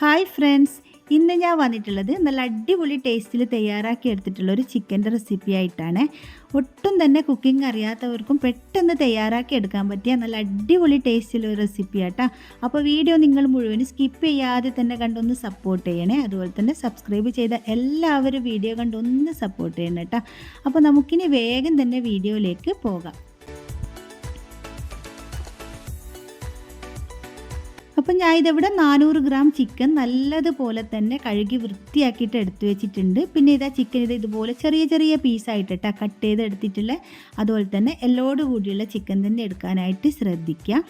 Hi friends ഇന്ന് ഞാൻ വന്നിട്ടുള്ളത് നല്ല അടിപൊളി ടേസ്റ്റിൽ തയ്യാറാക്കി എടുത്തിട്ടുള്ള ഒരു ചിക്കന്റെ റെസിപ്പി ആയിട്ടാണ്. ഒട്ടും തന്നെ കുക്കിംഗ് അറിയാത്തവർക്കും പെട്ടെന്ന് തയ്യാറാക്കി എടുക്കാൻ പറ്റിയ നല്ല അടിപൊളി ടേസ്റ്റിലുള്ള റെസിപ്പി ആട്ടാ. അപ്പോൾ വീഡിയോ നിങ്ങൾ മുഴുവൻ സ്കിപ്പ് ചെയ്യാതെ തന്നെ കണ്ടൊന്ന് സപ്പോർട്ട് ചെയ്യണേ. അതുപോലെ തന്നെ സബ്സ്ക്രൈബ് ചെയ്ത എല്ലാവരും വീഡിയോ കണ്ടൊന്ന് സപ്പോർട്ട് ചെയ്യണം കേട്ടോ അപ്പോൾ നമുക്കിനി വേഗം തന്നെ വീഡിയോയിലേക്ക് പോകാം. അപ്പം ഞാൻ ഇതിവിടെ നാനൂറ് ഗ്രാം ചിക്കൻ നല്ലതുപോലെ തന്നെ കഴുകി വൃത്തിയാക്കിയിട്ട് എടുത്തു വെച്ചിട്ടുണ്ട്. പിന്നെ ഇതാ ചിക്കൻ ഇത് ഇതുപോലെ ചെറിയ ചെറിയ പീസായിട്ടിട്ടാ കട്ട് ചെയ്ത് എടുത്തിട്ടുള്ള. അതുപോലെ തന്നെ എല്ലോട് കൂടിയുള്ള ചിക്കൻ തന്നെ എടുക്കാനായിട്ട് ശ്രദ്ധിക്കാം.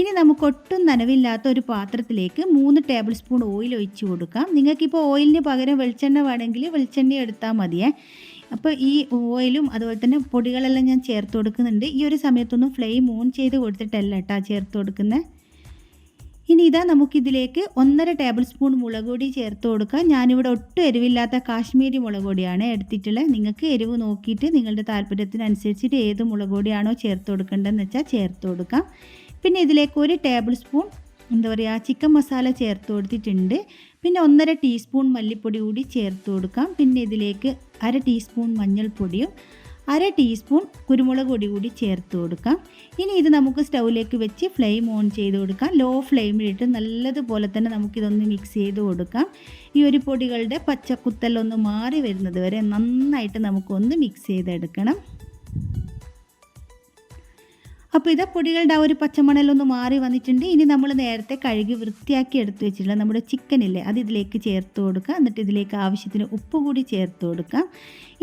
ഇനി നമുക്ക് ഒട്ടും നനവില്ലാത്ത ഒരു പാത്രത്തിലേക്ക് മൂന്ന് ടേബിൾ സ്പൂൺ ഓയിൽ ഒഴിച്ചു കൊടുക്കാം. നിങ്ങൾക്കിപ്പോൾ ഓയിലിന് പകരം വെളിച്ചെണ്ണ വേണമെങ്കിൽ വെളിച്ചെണ്ണ എടുത്താൽ മതിയേ. അപ്പോൾ ഈ ഓയിലും അതുപോലെ തന്നെ പൊടികളെല്ലാം ഞാൻ ചേർത്ത് കൊടുക്കുന്നുണ്ട്. ഈ ഒരു സമയത്തൊന്നും ഫ്ലെയിം ഓൺ ചെയ്ത് കൊടുത്തിട്ടല്ല കേട്ടോ ചേർത്ത് കൊടുക്കുന്നത് ഇതാ നമുക്കിതിലേക്ക് ഒന്നര ടേബിൾ സ്പൂൺ മുളക് പൊടി ചേർത്ത് കൊടുക്കാം ഞാനിവിടെ ഒട്ടും എരിവില്ലാത്ത കാശ്മീരി മുളക് പൊടിയാണ് എടുത്തിട്ടുള്ളത്. നിങ്ങൾക്ക് എരിവ് നോക്കിയിട്ട് നിങ്ങളുടെ താല്പര്യത്തിനനുസരിച്ചിട്ട് ഏത് മുളക് പൊടിയാണോ ചേർത്ത് കൊടുക്കേണ്ടതെന്ന് വെച്ചാൽ ചേർത്ത് കൊടുക്കാം. പിന്നെ ഇതിലേക്ക് ഒരു ടേബിൾ സ്പൂൺ എന്താ പറയുക ചിക്കൻ മസാല ചേർത്ത് കൊടുത്തിട്ടുണ്ട്. പിന്നെ ഒന്നര ടീസ്പൂൺ മല്ലിപ്പൊടി കൂടി ചേർത്ത് കൊടുക്കാം. പിന്നെ ഇതിലേക്ക് അര ടീസ്പൂൺ മഞ്ഞൾപ്പൊടിയും അര ടീസ്പൂൺ കുരുമുളക് പൊടി കൂടി ചേർത്ത് കൊടുക്കാം. ഇനി ഇത് നമുക്ക് സ്റ്റൗവിലേക്ക് വെച്ച് ഫ്ലെയിം ഓൺ ചെയ്ത് കൊടുക്കാം. ലോ ഫ്ലെയിമിലിട്ട് നല്ലതുപോലെ തന്നെ നമുക്കിതൊന്ന് മിക്സ് ചെയ്ത് കൊടുക്കാം. ഈ ഒരു പൊടികളുടെ പച്ചക്കുത്തലൊന്ന് മാറി വരുന്നത് വരെ നന്നായിട്ട് നമുക്കൊന്ന് മിക്സ് ചെയ്തെടുക്കണം. അപ്പോൾ ഇതാ പൊടികളുടെ ആ ഒരു പച്ചമണലൊന്ന് മാറി വന്നിട്ടുണ്ട്. ഇനി നമ്മൾ നേരത്തെ കഴുകി വൃത്തിയാക്കി എടുത്തു വെച്ചിട്ടുള്ള നമ്മുടെ ചിക്കനില്ലേ അത് ഇതിലേക്ക് ചേർത്ത് കൊടുക്കുക എന്നിട്ട് ഇതിലേക്ക് ആവശ്യത്തിന് ഉപ്പ് കൂടി ചേർത്ത് കൊടുക്കാം.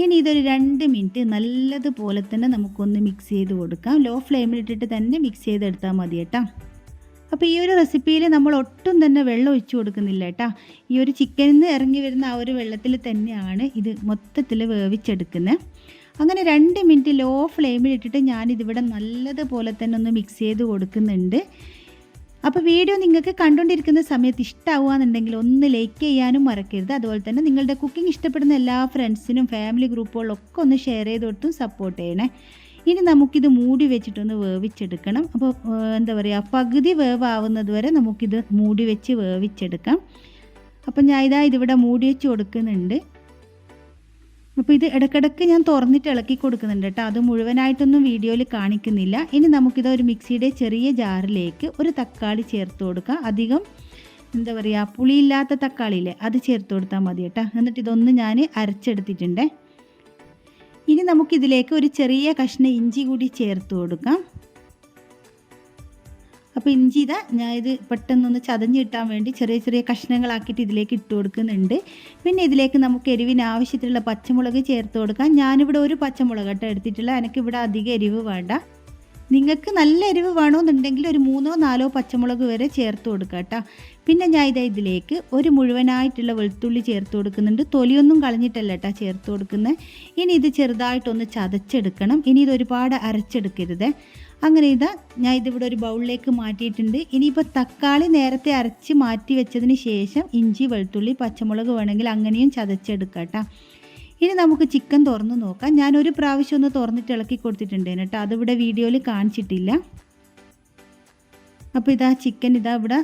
ഇനി ഇതൊരു രണ്ട് മിനിറ്റ് നല്ലതുപോലെ തന്നെ നമുക്കൊന്ന് മിക്സ് ചെയ്ത് കൊടുക്കാം. ലോ ഫ്ലെയിമിലിട്ടിട്ട് തന്നെ മിക്സ് ചെയ്തെടുത്താൽ മതി കേട്ടോ. അപ്പോൾ ഈ ഒരു റെസിപ്പിയിൽ നമ്മൾ ഒട്ടും തന്നെ വെള്ളം ഒഴിച്ചു കൊടുക്കുന്നില്ല കേട്ടോ. ഈ ഒരു ചിക്കനിൽ നിന്ന് ഇറങ്ങി വരുന്ന ആ ഒരു വെള്ളത്തിൽ തന്നെയാണ് ഇത് മൊത്തത്തിൽ വേവിച്ചെടുക്കുന്നത് അങ്ങനെ രണ്ട് മിനിറ്റ് ലോ ഫ്ലെയിമിൽ ഇട്ടിട്ട് ഞാനിതിവിടെ നല്ലതുപോലെ തന്നെ ഒന്ന് മിക്സ് ചെയ്ത് കൊടുക്കുന്നുണ്ട്. അപ്പോൾ വീഡിയോ നിങ്ങൾക്ക് കണ്ടുകൊണ്ടിരിക്കുന്ന സമയത്ത് ഇഷ്ടമാവുകയെന്നുണ്ടെങ്കിൽ ഒന്ന് ലൈക്ക് ചെയ്യാനും മറക്കരുത്. അതുപോലെ തന്നെ നിങ്ങളുടെ കുക്കിംഗ് ഇഷ്ടപ്പെടുന്ന എല്ലാ ഫ്രണ്ട്സിനും ഫാമിലി ഗ്രൂപ്പുകളിലൊക്കെ ഒന്ന് ഷെയർ ചെയ്ത് കൊടുത്തും സപ്പോർട്ട് ചെയ്യണേ. ഇനി നമുക്കിത് മൂടി വെച്ചിട്ടൊന്ന് വേവിച്ചെടുക്കണം. അപ്പോൾ എന്താ പറയുക പകുതി വേവാവുന്നത് വരെ നമുക്കിത് മൂടി വെച്ച് വേവിച്ചെടുക്കാം. അപ്പം ഞാൻ ഇതാ ഇതിവിടെ മൂടി വെച്ച് കൊടുക്കുന്നുണ്ട്. അപ്പോൾ ഇത് ഇടയ്ക്കിടയ്ക്ക് ഞാൻ തുറന്നിട്ട് ഇളക്കി കൊടുക്കുന്നുണ്ട് കേട്ടോ. അത് മുഴുവനായിട്ടൊന്നും വീഡിയോയിൽ കാണിക്കുന്നില്ല. ഇനി നമുക്കിത് ഒരു മിക്സിയുടെ ചെറിയ ജാറിലേക്ക് ഒരു തക്കാളി ചേർത്ത് കൊടുക്കാം. അധികം എന്താ പറയുക പുളിയില്ലാത്ത തക്കാളിയില്ലേ അത് ചേർത്ത് കൊടുത്താൽ മതി കേട്ടോ. എന്നിട്ട് ഇതൊന്ന് ഞാൻ അരച്ചെടുത്തിട്ടുണ്ട്. ഇനി നമുക്കിതിലേക്ക് ഒരു ചെറിയ കഷ്ണം ഇഞ്ചി കൂടി ചേർത്ത് കൊടുക്കാം. അപ്പോൾ ഇഞ്ചി ഇതാ ഞാൻ ഇത് പെട്ടെന്നൊന്ന് ചതഞ്ഞ് കിട്ടാൻ വേണ്ടി ചെറിയ ചെറിയ കഷ്ണങ്ങളാക്കിയിട്ട് ഇതിലേക്ക് ഇട്ട് കൊടുക്കുന്നുണ്ട്. പിന്നെ ഇതിലേക്ക് നമുക്ക് എരിവിന് ആവശ്യത്തിലുള്ള പച്ചമുളക് ചേർത്ത് കൊടുക്കാം. ഞാനിവിടെ ഒരു പച്ചമുളക് കേട്ടോ എടുത്തിട്ടുള്ള എനിക്കിവിടെ അധികം എരിവ് വേണ്ട. നിങ്ങൾക്ക് നല്ല എരിവ് വേണമെന്നുണ്ടെങ്കിൽ ഒരു മൂന്നോ നാലോ പച്ചമുളക് വരെ ചേർത്ത് കൊടുക്കുക കേട്ടോ. പിന്നെ ഞാൻ ഇതാ ഇതിലേക്ക് ഒരു മുഴുവനായിട്ടുള്ള വെളുത്തുള്ളി ചേർത്ത് കൊടുക്കുന്നുണ്ട്. തൊലിയൊന്നും കളഞ്ഞിട്ടല്ല കേട്ടോ ചേർത്ത് കൊടുക്കുന്നത്. ഇനി ഇത് ചെറുതായിട്ടൊന്ന് ചതച്ചെടുക്കണം. ഇനി ഇത് ഒരുപാട് അരച്ചെടുക്കരുത്. അങ്ങനെ ഇതാ ഞാൻ ഇതിവിടെ ഒരു ബൗളിലേക്ക് മാറ്റിയിട്ടുണ്ട്. ഇനിയിപ്പോൾ തക്കാളി നേരത്തെ അരച്ച് മാറ്റി വെച്ചതിന് ശേഷം ഇഞ്ചി വെളുത്തുള്ളി പച്ചമുളക് വേണമെങ്കിൽ അങ്ങനെയും ചതച്ചെടുക്കാം കേട്ടോ ഇനി നമുക്ക് ചിക്കൻ തുറന്ന് നോക്കാം. ഞാനൊരു പ്രാവശ്യം ഒന്ന് തുറന്നിട്ട് ഇളക്കി കൊടുത്തിട്ടുണ്ട് കേട്ടോ. അതിവിടെ വീഡിയോയിൽ കാണിച്ചിട്ടില്ല. അപ്പോൾ ഇതാ ചിക്കൻ ഇതാ ഇവിടെ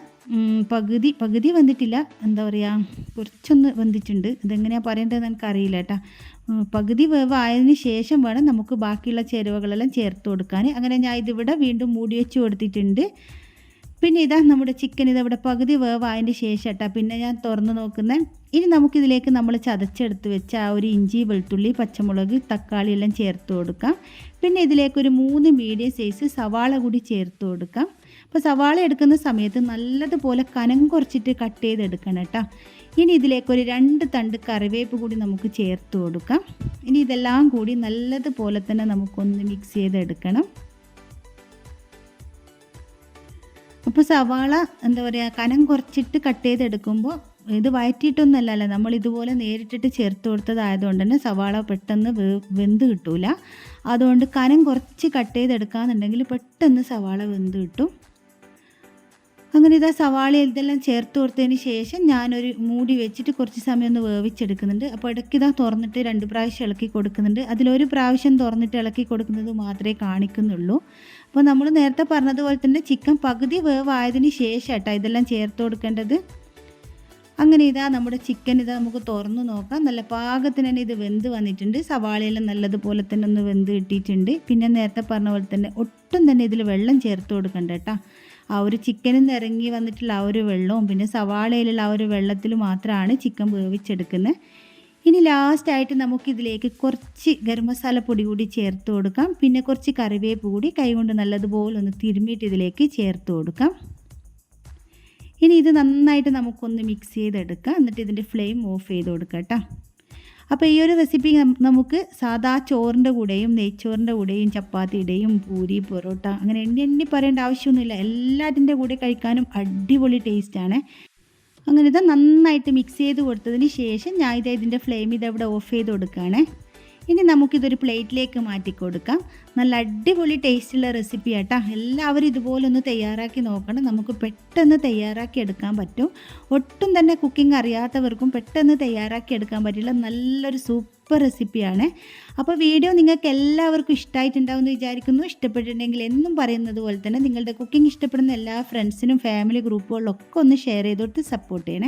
പകുതി പകുതി വന്നിട്ടില്ല. എന്താ പറയുക കുറച്ചൊന്ന് വന്നിട്ടുണ്ട്. ഇതെങ്ങനെയാണ് പറയേണ്ടതെന്ന് എനിക്കറിയില്ല കേട്ടോ. പകുതി വേവ് ആയതിനു ശേഷം വേണം നമുക്ക് ബാക്കിയുള്ള ചേരുവകളെല്ലാം ചേർത്ത് കൊടുക്കാൻ. അങ്ങനെ ഞാൻ ഇതിവിടെ വീണ്ടും മൂടി വെച്ച് കൊടുത്തിട്ടുണ്ട്. പിന്നെ ഇതാ നമ്മുടെ ചിക്കൻ ഇതവിടെ പകുതി വേവായതിന്റെ ശേഷം കേട്ടോ പിന്നെ ഞാൻ തുറന്ന് നോക്കുന്നത് ഇനി നമുക്കിതിലേക്ക് നമ്മൾ ചതച്ചെടുത്ത് വെച്ച ആ ഒരു ഇഞ്ചി വെളുത്തുള്ളി പച്ചമുളക് തക്കാളി എല്ലാം ചേർത്ത് കൊടുക്കാം. പിന്നെ ഇതിലേക്ക് ഒരു മൂന്ന് മീഡിയം സൈസ് സവാള കൂടി ചേർത്ത് കൊടുക്കാം. അപ്പോൾ സവാള എടുക്കുന്ന സമയത്ത് നല്ലതുപോലെ കനം കുറച്ചിട്ട് കട്ട് ചെയ്തെടുക്കണം കേട്ടോ ഇനി ഇതിലേക്ക് ഒരു രണ്ട് തണ്ട് കറിവേപ്പ് കൂടി നമുക്ക് ചേർത്ത് കൊടുക്കാം. ഇനി ഇതെല്ലാം കൂടി നല്ലതുപോലെ തന്നെ നമുക്കൊന്ന് മിക്സ് ചെയ്തെടുക്കണം. അപ്പോൾ സവാള എന്താ പറയുക കനം കുറച്ചിട്ട് കട്ട് ചെയ്തെടുക്കുമ്പോൾ ഇത് വയറ്റിയിട്ടൊന്നുമല്ലല്ലോ. നമ്മൾ ഇതുപോലെ നേരിട്ടിട്ട് ചേർത്ത് കൊടുത്തതായതുകൊണ്ട് തന്നെ സവാള പെട്ടെന്ന് വെന്ത് കിട്ടൂല. അതുകൊണ്ട് കനം കുറച്ച് കട്ട് ചെയ്തെടുക്കാന്നുണ്ടെങ്കിൽ പെട്ടെന്ന് സവാള വെന്ത് കിട്ടും. അങ്ങനെ ഇതാ സവാള ഇതെല്ലാം ചേർത്ത് കൊടുത്തതിന് ശേഷം ഞാനൊരു മൂടി വെച്ചിട്ട് കുറച്ച് സമയം ഒന്ന് വേവിച്ചെടുക്കുന്നുണ്ട്. അപ്പോൾ ഇടയ്ക്ക് ഇതാ തുറന്നിട്ട് രണ്ട് പ്രാവശ്യം ഇളക്കി കൊടുക്കുന്നുണ്ട്. അതിലൊരു പ്രാവശ്യം തുറന്നിട്ട് ഇളക്കി കൊടുക്കുന്നത് മാത്രമേ കാണിക്കുന്നുള്ളൂ. അപ്പോൾ നമ്മൾ നേരത്തെ പറഞ്ഞതുപോലെ തന്നെ ചിക്കൻ പകുതി വേവായതിന് ശേഷം കേട്ടോ ഇതെല്ലാം ചേർത്ത് കൊടുക്കേണ്ടത്. അങ്ങനെ ഇതാ നമ്മുടെ ചിക്കൻ ഇതാ നമുക്ക് തുറന്നു നോക്കാം. നല്ല പാകത്തിന് തന്നെ ഇത് വെന്ത് വന്നിട്ടുണ്ട്. സവാളയെല്ലാം നല്ലതുപോലെ തന്നെ ഒന്ന് വെന്ത് കിട്ടിയിട്ടുണ്ട്. പിന്നെ നേരത്തെ പറഞ്ഞ പോലെ തന്നെ ഒട്ടും തന്നെ ഇതിൽ വെള്ളം ചേർത്ത് കൊടുക്കേണ്ട കേട്ടോ. ആ ഒരു ചിക്കനിൽ നിന്ന് ഇറങ്ങി വന്നിട്ടുള്ള ആ ഒരു വെള്ളവും പിന്നെ സവാളയിലുള്ള ആ ഒരു വെള്ളത്തിൽ മാത്രമാണ് ചിക്കൻ വേവിച്ചെടുക്കുന്നത്. ഇനി ലാസ്റ്റായിട്ട് നമുക്കിതിലേക്ക് കുറച്ച് ഗരം മസാല പൊടി കൂടി ചേർത്ത് കൊടുക്കാം. പിന്നെ കുറച്ച് കറിവേപ്പ് കൂടി കൈകൊണ്ട് നല്ലതുപോലെ ഒന്ന് തിരുമ്മിയിട്ട് ഇതിലേക്ക് ചേർത്ത് കൊടുക്കാം. ഇനി ഇത് നന്നായിട്ട് നമുക്കൊന്ന് മിക്സ് ചെയ്തെടുക്കാം. എന്നിട്ട് ഇതിന്റെ ഫ്ലെയിം ഓഫ് ചെയ്ത് കൊടുക്കാം കേട്ടോ. അപ്പോൾ ഈ ഒരു റെസിപ്പി നമുക്ക് സാധാ ചോറിന്റെ കൂടെയും നെയ്ച്ചോറിന്റെ കൂടെയും ചപ്പാത്തിയുടെയും പൂരി പൊറോട്ട അങ്ങനെ എണ്ണി എണ്ണി പറയേണ്ട ആവശ്യമൊന്നുമില്ല. എല്ലാറ്റിന്റെ കൂടെ കഴിക്കാനും അടിപൊളി ടേസ്റ്റാണ് അങ്ങനെ ഇത് നന്നായിട്ട് മിക്സ് ചെയ്ത് കൊടുത്തതിന് ശേഷം ഞാൻ ഇത് ഇതിന്റെ ഫ്ലെയിം ഇതവിടെ ഓഫ് ചെയ്ത് കൊടുക്കുകയാണ് ഇനി നമുക്കിതൊരു പ്ലേറ്റിലേക്ക് മാറ്റി കൊടുക്കാം. നല്ല അടിപൊളി ടേസ്റ്റുള്ള റെസിപ്പി ആട്ടാ. എല്ലാവരും ഇതുപോലെ ഒന്ന് തയ്യാറാക്കി നോക്കണം. നമുക്ക് പെട്ടെന്ന് തയ്യാറാക്കി എടുക്കാൻ പറ്റും. ഒട്ടും തന്നെ കുക്കിംഗ് അറിയാത്തവർക്കും പെട്ടെന്ന് തയ്യാറാക്കി എടുക്കാൻ പറ്റില്ല. നല്ലൊരു സൂപ്പർ റെസിപ്പിയാണ് അപ്പോൾ വീഡിയോ നിങ്ങൾക്ക് എല്ലാവർക്കും ഇഷ്ടമായിട്ടുണ്ടാവും എന്ന് വിചാരിക്കുന്നു. ഇഷ്ടപ്പെട്ടിട്ടുണ്ടെങ്കിൽ എന്നും പറയുന്നത് പോലെ തന്നെ നിങ്ങളുടെ കുക്കിംഗ് ഇഷ്ടപ്പെടുന്ന എല്ലാ ഫ്രണ്ട്സിനും ഫാമിലി ഗ്രൂപ്പുകളിലൊക്കെ ഒന്ന് ഷെയർ ചെയ്തോട്ട് സപ്പോർട്ട് ചെയ്യണേ.